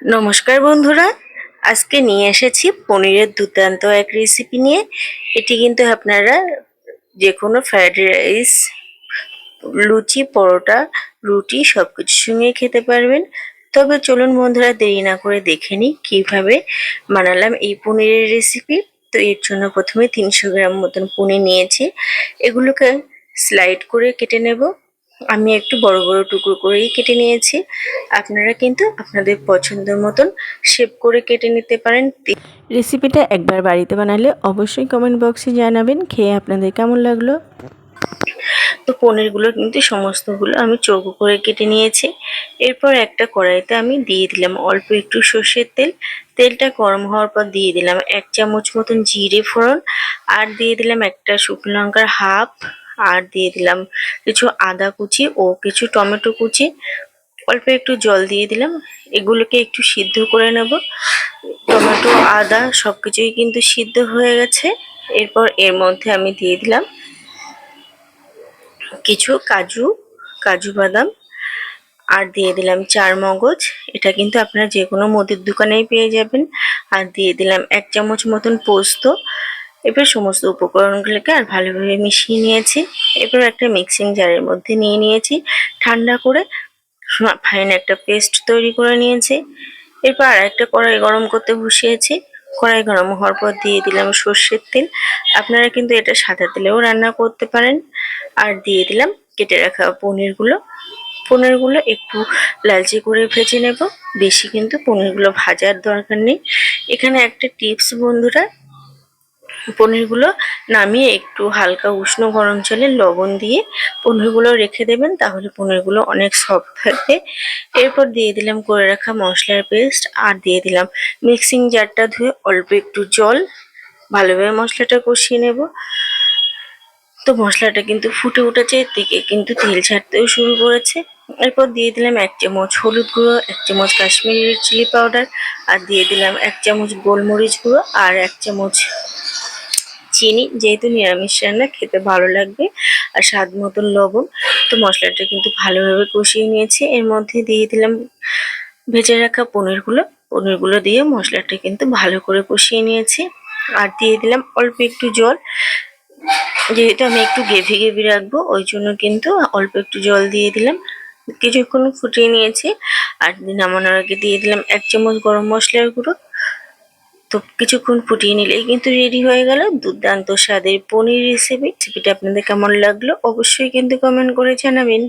নমস্কার বন্ধুরা, আজকে নিয়ে এসেছি পনিরের দুর্দান্ত এক রেসিপি নিয়ে। এটি কিন্তু আপনারা যে কোনো ফ্রাইড রাইস লুচি, পরোটা, রুটি সব কিছুর সঙ্গে খেতে পারবেন। তবে চলুন বন্ধুরা, দেরি না করে দেখে নিই কীভাবে বানালাম এই পনিরের রেসিপি তো এর জন্য প্রথমে তিনশো গ্রাম মতন পনির নিয়েছি। এগুলোকে স্লাইড করে কেটে নেব। আমি একটু বড় বড় টুকরো করেই কেটে নিয়েছি। আপনারা কিন্তু আপনাদের পছন্দের মতন শেপ করে কেটে নিতে পারেন। রেসিপিটা একবার বাড়িতে বানালে অবশ্যই কমেন্ট বক্সে জানাবেন, খেয়ে আপনাদের কেমন লাগল? তো পনিরগুলো কিন্তু সমস্তগুলো আমি চৌকো করে কেটে নিয়েছি। এরপর একটা কড়াইতে আমি দিয়ে দিলাম অল্প একটু সর্ষের তেল। তেলটা গরম হওয়ার পর দিয়ে দিলাম এক চামচ মতন জিরে ফোড়ন। আর দিয়ে দিলাম একটা শুকনো লঙ্কার হাফ আর দিয়ে দিলাম কিছু আদা কুচি ও কিছু টমেটো কুচি। অল্প একটু জল দিয়ে দিলাম। এগুলোকে একটু সিদ্ধ করে নেব। টমেটো, আদা সব কিছুই কিন্তু সিদ্ধ হয়ে গেছে। এরপর এর মধ্যে আমি দিয়ে দিলাম কিছু কাজু কাজু বাদাম আর দিয়ে দিলাম চার মগজ। এটা কিন্তু আপনারা যে কোনো মুদির দোকানেই পেয়ে যাবেন। আর দিয়ে দিলাম এক চামচ মতন পোস্ত। এবার সমস্ত উপকরণগুলোকে আর ভালোভাবে মিশিয়ে নিয়েছি। এরপর একটা মিক্সিং জারের মধ্যে নিয়ে নিয়েছি। ঠান্ডা করে ফাইন একটা পেস্ট তৈরি করে নিয়েছি। এরপর আর একটা কড়াই গরম করতে বসিয়েছি। কড়াই গরম হওয়ার পর দিয়ে দিলাম সর্ষের তেল। আপনারা কিন্তু এটা সাদা তেলেও রান্না করতে পারেন। আর দিয়ে দিলাম কেটে রাখা পনিরগুলো। পনিরগুলো একটু লালচে করে ভেজে নেব। বেশি কিন্তু পনিরগুলো ভাজার দরকার নেই। এখানে একটা টিপস বন্ধুরা পনিরগুলো নামিয়ে একটু হালকা উষ্ণ গরম জলে লবণ দিয়ে পনিরগুলো রেখে দেবেন, তাহলে পনিরগুলো অনেক সফট থাকবে। এরপর দিয়ে দিলাম করে রাখা মশলার পেস্ট আর দিয়ে দিলাম মিক্সিং জারটা ধুয়ে অল্প একটু জল। ভালোভাবে মশলাটা কষিয়ে নেব। তো মশলাটা কিন্তু ফুটে উঠেছে দিকে কিন্তু তেল ছাড়তেও শুরু করেছে। এরপর দিয়ে দিলাম এক চামচ হলুদ গুঁড়ো, এক চামচ কাশ্মীরি চিলি পাউডার আর দিয়ে দিলাম এক চামচ গোলমরিচ গুঁড়ো আর এক চামচ চিনি যেহেতু নিরামিষ রান্না, খেতে ভালো লাগবে। আর স্বাদ মতন লবণ। তো মশলাটা কিন্তু ভালোভাবে কষিয়ে নিয়েছি। এর মধ্যে দিয়ে দিলাম ভেজে রাখা পনিরগুলো। পনিরগুলো দিয়ে মশলাটা কিন্তু ভালো করে কষিয়ে নিয়েছি। আর দিয়ে দিলাম অল্প একটু জল। যেহেতু আমি একটু গেভি গেভি রাখব, ওই জন্য কিন্তু অল্প একটু জল দিয়ে দিলাম। কিছুক্ষণ ফুটিয়ে নিয়েছি। আর নামানোর আগে দিয়ে দিলাম এক চামচ গরম মশলার গুঁড়ো। তো কিছুক্ষণ ফুটিয়ে নিলেই কিন্তু রেডি হয়ে গেল। দুর্দান্ত স্বাদের পনির রেসিপি রেসিপিটা আপনাদের কেমন লাগল অবশ্যই কিন্তু কমেন্ট করে জানাবেন।